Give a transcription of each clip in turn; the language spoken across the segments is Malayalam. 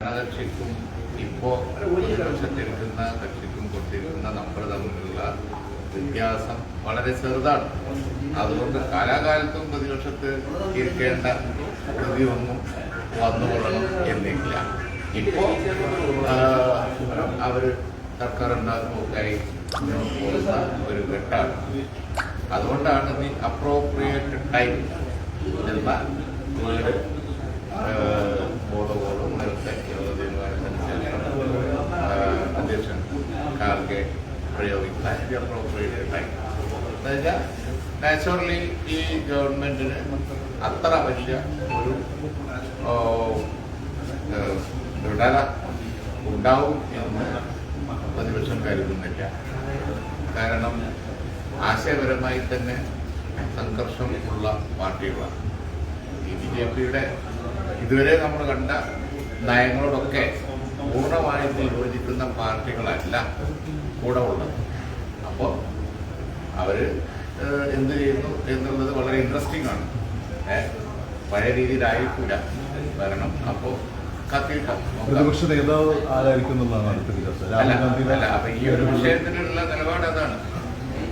ഭരണകക്ഷിക്കും ഇപ്പോ പ്രതിപക്ഷത്തിരിക്കുന്ന കക്ഷിക്കും കൊടുത്തിരിക്കുന്ന നമ്പർ തമ്മിലുള്ള വ്യത്യാസം വളരെ ചെറുതാണ്. അതുകൊണ്ട് കാലാകാലത്തും പ്രതിപക്ഷത്ത് ഇരിക്കേണ്ട പ്രതിയൊന്നും വന്നുകൊള്ളണം എന്നില്ല. ഇപ്പോ ആ, അവർ സർക്കാർ ഉണ്ടാകുമൊക്കെയായി മുന്നോട്ട് പോകുന്ന ഒരു ഘട്ടമാണ്. അതുകൊണ്ടാണ് ഈ അപ്രോപ്രിയേറ്റ് ടൈം എന്ന വേർഡ് ബോധപൂർവം നാച്ചുറലി ഈ ഗവൺമെന്റിന് അത്ര വലിയ ഒരു ദൃഢത ഉണ്ടാവും എന്ന് പ്രതിപക്ഷം കരുതുന്നില്ല. കാരണം ആശയപരമായി തന്നെ സംഘർഷം ഉള്ള പാർട്ടികളാണ്. ഈ ബി ജെ പിയുടെ ഇതുവരെ നമ്മൾ കണ്ട നയങ്ങളോടൊക്കെ പൂർണമായും യോജിക്കുന്ന പാർട്ടികളല്ല കൂടെ ഉള്ളത്. അപ്പോൾ ഏഹ്, എന്ത് ചെയ്യുന്നു എന്നുള്ളത് വളരെ ഇൻട്രസ്റ്റിംഗ് ആണ്. പഴയ രീതിയിലായിട്ടില്ല കാരണം അപ്പോൾ പ്രതിപക്ഷ നേതാവ് ആരായിരിക്കും എന്നുള്ളതാണ് അടുത്ത ചർച്ച. അല്ല രാഹുൽ ഗാന്ധി അല്ല അപ്പൊ ഈ ഒരു വിഷയത്തിനുള്ള നിലപാട് അതാണ്.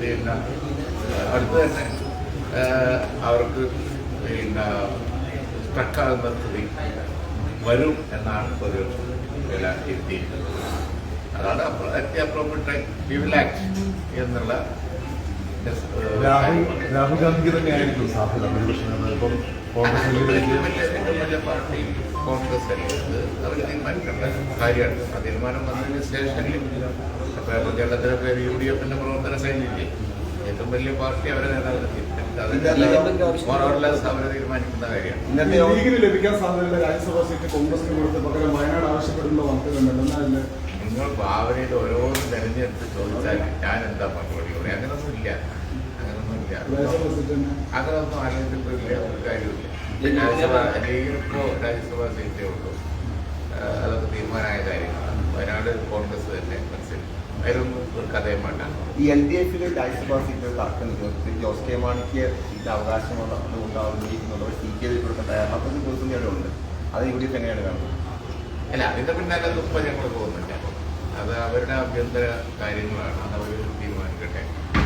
പിന്നെ അടുത്ത് തന്നെ അവർക്ക് പിന്നെ സ്ട്രക്കാകുന്ന സ്ഥിതി വരും എന്നാണ് പ്രതിപക്ഷം. വില എത്തിയിട്ടുള്ളത് അതാണ് അപ്രോപ്രിയറ്റ് എന്നുള്ള രാഹുൽ രാഹുൽ ഗാന്ധിക്ക് തന്നെ ആയിരിക്കും സാധ്യത ഇപ്പം കോൺഗ്രസ് പാർട്ടി കോൺഗ്രസ് അല്ലേ അവർ തീരുമാനിക്കേണ്ട കാര്യമാണ്. ആ തീരുമാനം വന്നതിന് ശേഷം ഇപ്പൊ കേരളത്തിലൊക്കെ യു ഡി എഫിന്റെ പ്രവർത്തന ശൈലിയില്ലേ? ഏറ്റവും വലിയ പാർട്ടി അവരെ നേതാവിനെ തീരുമാനിക്കും. ലീഗിന് ലഭിക്കാൻ സാധ്യതയുള്ള രാജ്യസഭാ സീറ്റ് കോൺഗ്രസിന് കൊടുത്ത് പകരം വയനാട് ആവശ്യപ്പെടുന്ന എന്നാൽ നിങ്ങൾ ഭാവനയിൽ ഓരോന്നും തെരഞ്ഞെടുത്ത് ചോദിച്ചാൽ ഞാൻ എന്താ മറുപടി പറയും അങ്ങനൊന്നും ഇല്ല. അങ്ങനൊന്നും ഇല്ല. അങ്ങനൊന്നും ആലോചിച്ചിട്ടില്ല ഒരു കാര്യമില്ല രാജ്യസഭ ലീഗിനിപ്പോ രാജ്യസഭാ സീറ്റേ ഉള്ളൂ ആ, അതൊക്കെ തീരുമാനമായ കാര്യങ്ങളാണ് വയനാട് കോൺഗ്രസ് തന്നെ മനസ്സിലായി അതിലൊന്നും ഒരു കഥയും വേണ്ട. ഈ എൽ ഡി എഫിലെ രാജ്യസഭാ സീറ്റ് തർക്കം നിൽക്കുന്നത് ജോസ് കെ മാണിക്ക് സീറ്റ് അവകാശമുള്ള ഉന്നയിക്കുന്നുണ്ട് സി കെ കൊടുക്കാൻ തയ്യാറാക്കുന്ന ദിവസം ഉണ്ട്. അത് ഇവിടെ തന്നെയാണ് കാണുന്നത്. അല്ല അതിന്റെ പിന്നാലെ ഇപ്പൊ ഞങ്ങൾ പോകുന്നില്ല അത് അവരുടെ ആഭ്യന്തര കാര്യങ്ങളാണ്. അത് അവർ തീരുമാനിക്കട്ടെ.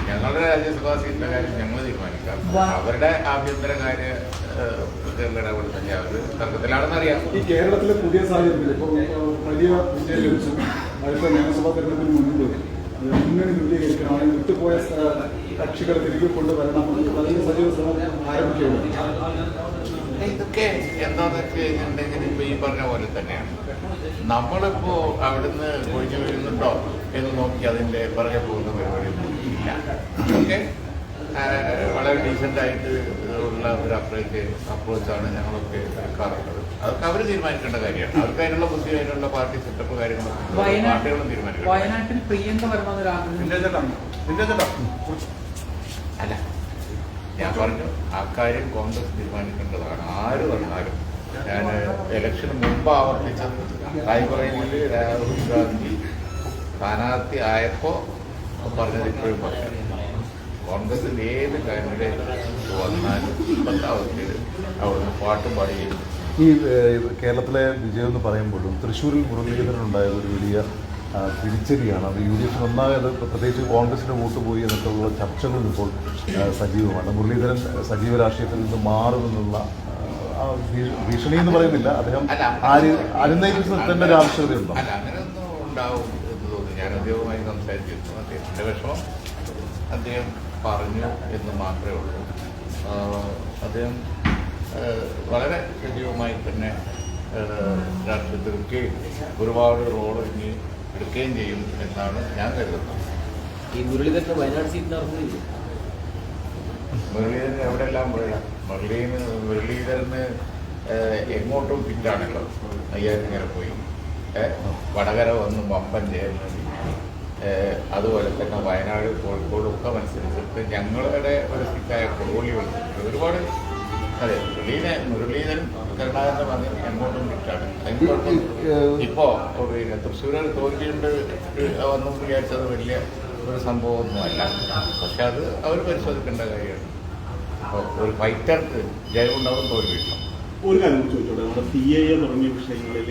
ഞങ്ങളുടെ രാജ്യസഭാ സീറ്റിന്റെ കാര്യം ഞങ്ങൾ തീരുമാനിക്കാം. അവരുടെ ആഭ്യന്തര കാര്യ ഇടപെടുത്തില്ല അവർ തർക്കത്തിലാണെന്നറിയാം. ഈ കേരളത്തിലെ പുതിയ സാഹചര്യത്തിൽ ഇപ്പോൾ വലിയ വിജയം ലഭിച്ചു. അടുത്ത നിയമസഭാ തെരഞ്ഞെടുപ്പിന് മുന്നിൽ മുന്നണി രൂപീകരിക്കണം വിട്ടുപോയ കക്ഷികൾ തിരികെ കൊണ്ടുവരണം അതിന് സജീവ ശ്രമം ആരംഭിക്കുകയാണ്. ഇതൊക്കെ എന്താന്ന് വെച്ച് കഴിഞ്ഞിട്ടുണ്ടെങ്കിൽ ഇപ്പൊ ഈ പറഞ്ഞ പോലെ തന്നെയാണ്. നമ്മളിപ്പോ അവിടുന്ന് ഒഴിഞ്ഞു വരുന്നുണ്ടോ എന്ന് നോക്കി അതിന്റെ പുറകെ പോകുന്ന പരിപാടിയൊന്നും ഇല്ല. ഓക്കെ? വളരെ ഡീസെന്റ് ആയിട്ട് ഉള്ള ഒരു അപ്രോച്ച് അപ്രോച്ചാണ് ഞങ്ങളൊക്കെ എടുക്കാറുള്ളത്. അതൊക്കെ അവർ തീരുമാനിക്കേണ്ട കാര്യമാണ്. അവർക്ക് അതിനുള്ള ബുദ്ധി അതിനുള്ള പാർട്ടി സെറ്റപ്പ് കാര്യങ്ങളൊക്കെ പാർട്ടികളും തീരുമാനിക്കണം. അല്ല ഞാൻ പറഞ്ഞു ആ കാര്യം കോൺഗ്രസ് തീരുമാനിക്കേണ്ടതാണ്. ആര് വന്നാലും ഞാൻ ഇലക്ഷന് മുമ്പ് ആവർത്തിച്ച റായ്ബറേലിൽ രാഹുൽ ഗാന്ധി സ്ഥാനാർത്ഥി ആയപ്പോ പറഞ്ഞത് ഇപ്പോഴും പറയാം കോൺഗ്രസിൽ ഏത് കാൻഡിഡേറ്റ് വന്നാലും പത്താവത്തിൽ അവിടുന്ന് പാട്ടും പാടുകയും ഈ കേരളത്തിലെ വിജയം എന്ന് പറയുമ്പോഴും തൃശ്ശൂരിൽ മുരളീധരനുണ്ടായ ഒരു വലിയ തിരിച്ചടിയാണ്. അത് യു ഡി എഫ് നന്നായത് പ്രത്യേകിച്ച് കോൺഗ്രസിന്റെ വോട്ട് പോയി എന്നൊക്കെയുള്ള ചർച്ചകളും ഇപ്പോൾ സജീവമാണ്. മുരളീധരൻ സജീവ രാഷ്ട്രീയത്തിൽ നിന്ന് മാറുമെന്നുള്ള ഭീഷണി എന്ന് പറയുന്നില്ല. അദ്ദേഹം അനുനയിപ്പിച്ച് നിർത്തേണ്ട ഒരു ആവശ്യകതയുണ്ടോ? ഉണ്ടാവും എന്ന് തോന്നുന്നു. ഞാൻ അദ്ദേഹവുമായി സംസാരിച്ചിരുന്നു. അദ്ദേഹത്തിന്റെ വിഷമം അദ്ദേഹം പറഞ്ഞു എന്ന് മാത്രമേ ഉള്ളൂ. അദ്ദേഹം വളരെ സജീവമായി തന്നെ രാഷ്ട്രീയത്തിൽ എടുക്കുകയും ഒരുപാട് റോൾ ഇനി എടുക്കുകയും ചെയ്യും എന്നാണ് ഞാൻ കരുതുന്നത്. ഈ മുരളീധരന് വയനാട് സീറ്റ് നടന്നില്ല മുരളീധരൻ എവിടെയെല്ലാം പോയ? മുരളീന് മുരളീധരന് എങ്ങോട്ടും പിന്നാണല്ലോ അയ്യായിരം പോയി. വടകര വന്ന് വമ്പൻ ജയം നേടി ഏഹ്, അതുപോലെ തന്നെ വയനാട് കോഴിക്കോട് ഒക്കെ മത്സരിച്ചിട്ട് ഞങ്ങളുടെ ഒരു സിക്കായ കൊടുവള്ളി മത്സരിച്ചു ഒരുപാട് അതെ മുരളീധരൻ മുരളീധരൻ കരുണാകരൻ പറഞ്ഞ എങ്ങോട്ടും കിട്ടാണ്. ഇപ്പോ പിന്നെ തൃശ്ശൂരിൽ തോൽക്കിയുണ്ട് വന്നു വിചാരിച്ചത് വലിയ ഒരു സംഭവമൊന്നുമല്ല പക്ഷെ അത് അവർ പരിശോധിക്കേണ്ട കാര്യമാണ്. അപ്പോൾ ഒരു ഫൈറ്റർക്ക് ജയമുണ്ടാവും തോൽവിയുണ്ടാവും. ഒരു കാര്യം കൂടി ചോദിച്ചോട്ടെ? നമ്മുടെ സി എ തുടങ്ങിയ വിഷയങ്ങളിൽ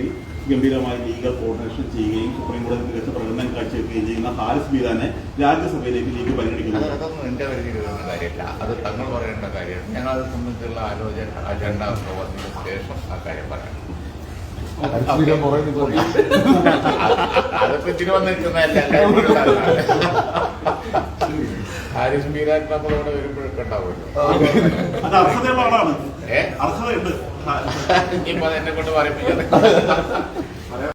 ഗംഭീരമായ ലീഗൽ കോർഡിനേഷൻ ചെയ്യുകയും സുപ്രീം കോടതി മികച്ച പ്രകടനം കാഴ്ചവെക്കുകയും ചെയ്യുന്ന ഹാരിസ് ബീരാനെ രാജ്യസഭയിലേക്ക് ലീഗ് പരിഗണിക്കുന്നു. അതൊന്നും എന്റെ പരിധിയിൽ വരുന്ന കാര്യമില്ല. അത് തങ്ങൾ പറയേണ്ട കാര്യമാണ് ഞങ്ങൾ അത് സംബന്ധിച്ചുള്ള ആലോചന അജണ്ട വന്നതിന് ശേഷം ആ കാര്യം പറയാം അതിപ്പോ എല്ലാവരും ഹാരിസ് മീരാൻ നമ്മളിവിടെ വരുമ്പോഴൊക്കെ ഉണ്ടാവുമല്ലോ. അത് അർഹതയുള്ള ആളാണ് ഏ? അർഹതയുണ്ട് ഇനിയിപ്പോ അത് എന്നെ കൊണ്ട് പറയിപ്പിക്കാതെ.